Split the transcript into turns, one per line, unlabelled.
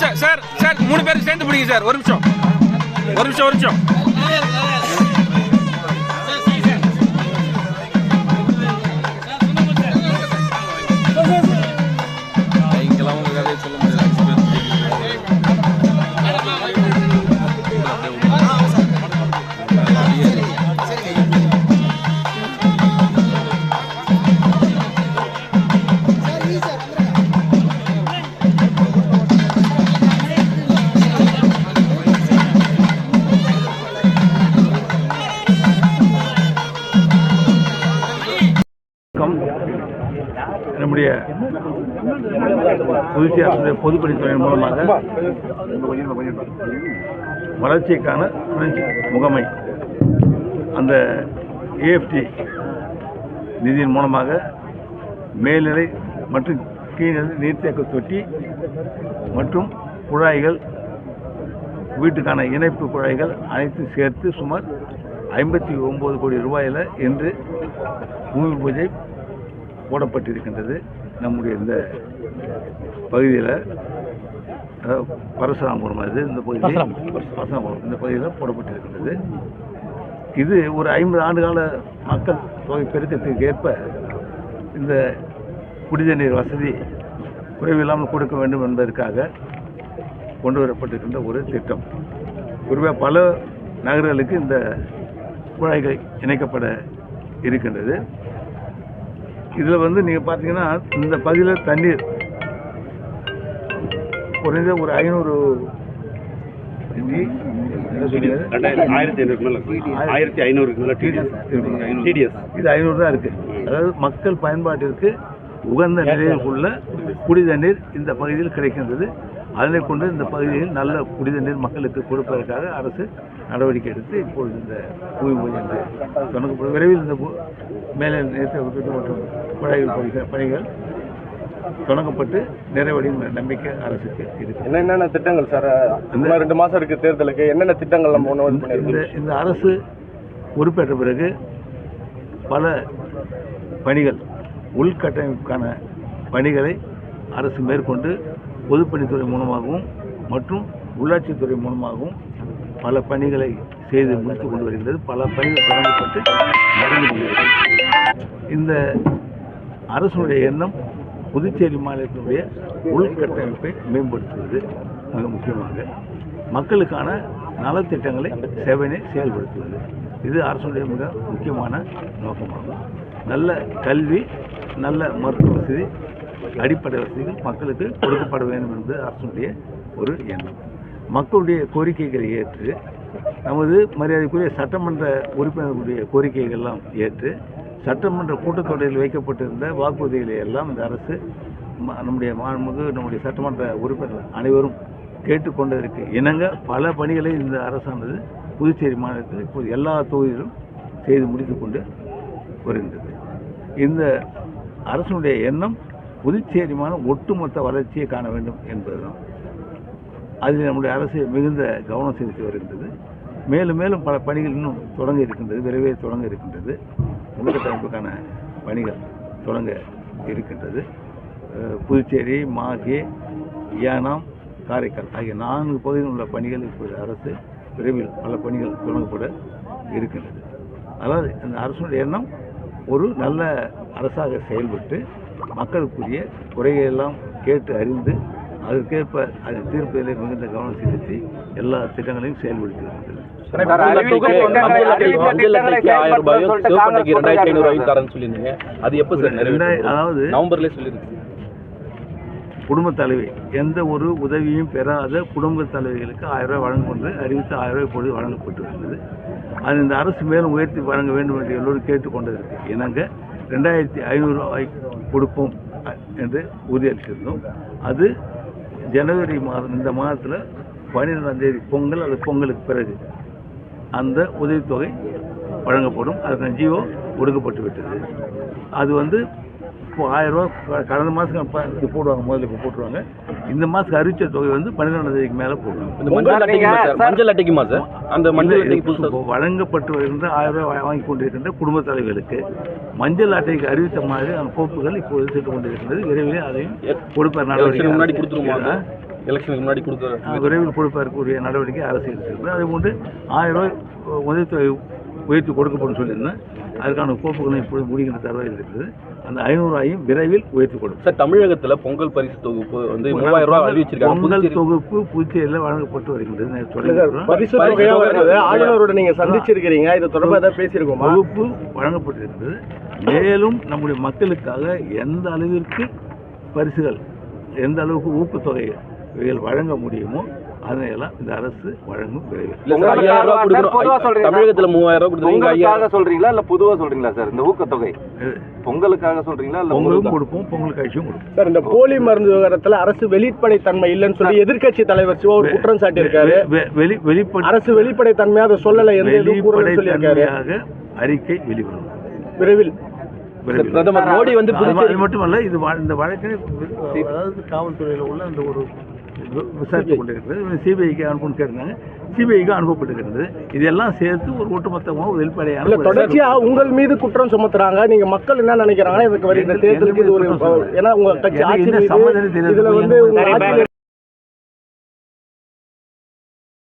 Sir sir sir மூணு பேரும் சேர்ந்து பிடிங்க சார். ஒரு நிமிஷம். ஒரு நிமிஷம் ஒரு நிமிஷம்.
புதுச்சேரி அரசுடைய பொதுப்பணித்துறையின் மூலமாக வளர்ச்சிக்கான பிரெஞ்சு முகமை. அந்த ஏஎஃப்டி நிதியின் மூலமாக மேல்நிலை மற்றும் கீழ்நிலை நீர்த்தேக்க தொட்டி மற்றும் குழாய்கள் வீட்டுக்கான இணைப்பு குழாய்கள் அனைத்தும் சேர்த்து சுமார் ஐம்பத்தி ஒம்பது கோடி ரூபாயில் இன்று பூமி பூஜை போடப்பட்டிருக்கின்றது. நம்முடைய இந்த பகுதியில் பரசுராமபுரம் அது இந்த பகுதியில் பரசுராமபுரம். இந்த பகுதியில் போடப்பட்டிருக்கின்றது. இது ஒரு ஐம்பது ஆண்டு கால மக்கள் தொகை பெருக்கத்துக்கு ஏற்ப இந்த குடித நீர் வசதி குறைவில்லாமல் கொடுக்க வேண்டும் என்பதற்காக கொண்டு வரப்பட்டிருக்கின்ற ஒரு திட்டம். குறிப்பாக பல நகரங்களுக்கு இந்த குழாய்கள் இணைக்கப்பட இருக்கின்றது. இதில் வந்து நீங்கள் பார்த்தீங்கன்னா இந்த பகுதியில் தண்ணீர் குறைந்த ஒரு ஐநூறு
ஆயிரத்தி ஐநூறுக்கு மேல டிடிஎஸ்
இது ஐநூறு தான் இருக்கு. அதாவது மக்கள் பயன்பாட்டிற்கு உகந்த நிலையில் உள்ள குடி தண்ணீர் இந்த பகுதியில் கிடைக்கின்றது. அதனை கொண்டு இந்த பகுதியில் நல்ல குடி தண்ணீர் மக்களுக்கு கொடுப்பதற்காக அரசு நடவடிக்கை எடுத்து இப்பொழுது இந்த பூமி பூஜை என்று தொடங்கப்படும். விரைவில் இந்த மேலே மற்றும் குழாய்கள் பணிகள் பணிகள் தொடங்கப்பட்டு நிறைவடையும் நம்பிக்கை அரசுக்கு இருக்கு.
என்னென்ன திட்டங்கள் சார்? இன்னும் ரெண்டு மாசம் இருக்கு தேர்தலுக்கு. என்னென்ன திட்டங்கள் நம்ம ஒன்று
இந்த இந்த அரசு பொறுப்பேற்ற பிறகு பல பணிகள் உள்கட்டமைப்புக்கான பணிகளை அரசு மேற்கொண்டு பொதுப்பணித்துறை மூலமாகவும் மற்றும் உள்ளாட்சித்துறை மூலமாகவும் பல பணிகளை செய்து முடித்து கொண்டு வருகிறது பல பணிகள் தொடங்கப்பட்டு நடந்து கொண்டிருக்கிறது. இந்த அரசுடைய எண்ணம் புதுச்சேரி மாநிலத்தினுடைய உள்கட்டமைப்பை மேம்படுத்துவது மிக முக்கியமாக மக்களுக்கான நலத்திட்டங்களை சேவையினை செயல்படுத்துவது. இது அரசுடைய மிக முக்கியமான நோக்கமாகும். நல்ல கல்வி நல்ல மருத்துவ வசதி அடிப்படை வசதிகள் மக்களுக்கு கொடுக்கப்பட வேண்டும் என்பது அரசுடைய ஒரு எண்ணம். மக்களுடைய கோரிக்கைகளை ஏற்று நமது மரியாதைக்குரிய சட்டமன்ற உறுப்பினர்களுடைய கோரிக்கைகள்லாம் ஏற்று சட்டமன்ற கூட்டத்தொடரில் வைக்கப்பட்டிருந்த வாக்குறுதிகளை எல்லாம் இந்த அரசு நம்முடைய மாண்புமிகு நம்முடைய சட்டமன்ற உறுப்பினர்கள் அனைவரும் கேட்டுக்கொண்டதற்கு இணங்க பல பணிகளை இந்த அரசானது புதுச்சேரி மாநிலத்தில் இப்போது எல்லா தொகுதியிலும் செய்து முடித்து கொண்டு வருகின்றது. இந்த அரசனுடைய எண்ணம் புதுச்சேரி ஒட்டுமொத்த வளர்ச்சியை காண வேண்டும் என்பதுதான். அதில் நம்முடைய அரசு மிகுந்த கவனம் செலுத்தி வருகின்றது. மேலும் மேலும் பல பணிகள் இன்னும் தொடங்க இருக்கின்றது விரைவில் தொடங்க இருக்கின்றது. உள்கட்டமைப்புக்கான பணிகள் தொடங்க இருக்கின்றது. புதுச்சேரி மாகே யானாம் காரைக்கால் ஆகிய நான்கு பகுதியில் உள்ள பணிகள் இப்போது அரசு விரைவில் பல பணிகள் தொடங்கப்பட இருக்கின்றது. அதாவது இந்த அரசுடைய எண்ணம் ஒரு நல்ல அரசாக செயல்பட்டு மக்களுக்குரிய குறைகளெல்லாம் கேட்டு அறிந்து அதற்கேற்ப அதை தீர்ப்பதிலே மிகுந்த கவனம் செலுத்தி எல்லா திட்டங்களையும் செயல்படுத்தி வருகிறது. அதாவது
நவம்பர்லேயே சொல்லியிருக்கு
குடும்பத் தலைவி எந்த ஒரு உதவியும் பெறாத குடும்பத் தலைவிகளுக்கு ஆயிரம் ரூபாய் வழங்கும் என்று அறிவித்து ஆயிரம் ரூபாய் இப்பொழுது வழங்கப்பட்டு வருகிறது. அது இந்த அரசு மேலும் உயர்த்தி வழங்க வேண்டும் என்று எல்லோரும் கேட்டுக்கொண்டதற்கு இணங்க ரெண்டாயிரத்தி ஐநூறு ரூபாய் கொடுப்போம் என்று உறுதியளித்திருந்தோம். அது ஜனவரி மாதம் இந்த மாதத்தில் பன்னிரெண்டாம் தேதி பொங்கல் அது பொங்கலுக்கு பிறகு அந்த உதவித்தொகை வழங்கப்படும். அதுக்கான ஜியோ ஒடுக்கப்பட்டு விட்டது. அது வந்து இப்போ ஆயிரம் ரூபா கடந்த மாதம் இது போடுவாங்க முதல்ல இப்போ போட்டுருவாங்க. இந்த மாதத்துக்கு அறிவிச்ச தொகை வந்து பன்னிரெண்டாம் தேதிக்கு மேலே போடுவாங்க
இந்த மஞ்சள் மஞ்சள் அட்டைக்குமா சார்? அந்த மஞ்சள்
இப்போ வழங்கப்பட்டு வருகின்ற ஆயிரம் ரூபாய் வாங்கி கொண்டிருக்கின்ற குடும்ப தலைவர்களுக்கு மஞ்சள் அட்டைக்கு அறிவித்த மாதிரி அந்த கோப்புகள் இப்போது சென்று கொண்டிருக்கின்றது. விரைவில் அதையும் கொடுப்ப
எலெக்ஷன் முன்னாடி
நடவடிக்கை
கொடுத்துருமா அது? எலெக்ஷனுக்கு முன்னாடி
அஹ், விரைவில் கொடுப்பதற்குரிய நடவடிக்கை அரசு எடுத்திருக்கிறது. அதே போன்று ஆயிரம் ரூபாய் உதவித்தொகை உயர்த்தி கொடுக்கப்படும் சொல்லியிருந்தேன். அதுக்கான கோப்புகளும் இப்பொழுது முடிகின்ற தருவாயில் இருக்குது. அந்த ஐநூறுவாயும் விரைவில் உயர்த்தி கொடுக்கும்
சார் தமிழகத்துல பொங்கல் பரிசு தொகுப்பு வந்து மூவாயிரம் ரூபாய் அறிவிச்சிருக்காங்க
பொங்கல் தொகுப்பு புதுச்சேரியில் வழங்கப்பட்டு வருகின்றது.
பரிசு தொகையா வருது ஆளுநரோட நீங்க சந்திச்சிருக்கிறீங்க. இது தொடர்பா ஏதாவது பேசியிருக்கோமா?
தொகுப்பு வழங்கப்பட்டிருக்கிறது. மேலும் நம்முடைய மக்களுக்காக எந்த அளவிற்கு பரிசுகள் எந்த அளவுக்கு ஊக்கத்தொகைகள் வழங்க முடியுமோ அதனையெல்லாம் இந்த அரசு வழங்கும் விரைவில்.
தமிழகத்துல மூவாயிரம் ரூபாய்
சொல்றீங்களா? இல்ல பொதுவா சொல்றீங்களா சார்? இந்த ஊக்கத்தொகை? பொங்கலுக்காக சொல்றீங்களா? இல்ல
பொங்கலும்
பொங்கலுக்கா?
கொடுப்போம் பொங்கல் காட்சியும் கொடுப்போம்.
சார் இந்த போலி மருந்து விவகாரத்துல அரசு வெளிப்படை தன்மை இல்லைன்னு சொல்லி எதிர்க்கட்சி தலைவர் சிவா ஒரு குற்றம் சாட்டி இருக்காரு
வெ- வெளி வெளிப்படை
அரசு வெளிப்படை தன்மையா அதை சொல்லல எந்த
வெளிப்படைத்தன்மையாக அறிக்கை வெளிவரும்.
விரைவில்.
பிரதமர் மோடி வந்து
அது மட்டுமல்ல இது இந்த வழக்கினை அதாவது காவல்துறையில் உள்ள அந்த ஒரு விசாரித்து கொண்டிருக்கிறது. சிபிஐக்கு அனுப்பணும்னு கேட்டிருந்தாங்க. சிபிஐக்கு அனுப்பப்பட்டிருக்கிறது. இதெல்லாம் சேர்த்து ஒரு ஒட்டுமொத்தமாக
இல்ல
வெளிப்படையான ஒரு-
தொடர்ச்சியா உங்கள் மீது குற்றம் சுமத்துறாங்க. நீங்க மக்கள் என்ன நினைக்கிறாங்கன்னா இதுக்கு வருகிற தேர்தலுக்கு இது ஒரு ஏன்னா உங்க கட்சி
சம்மந்தமே தெரியாது.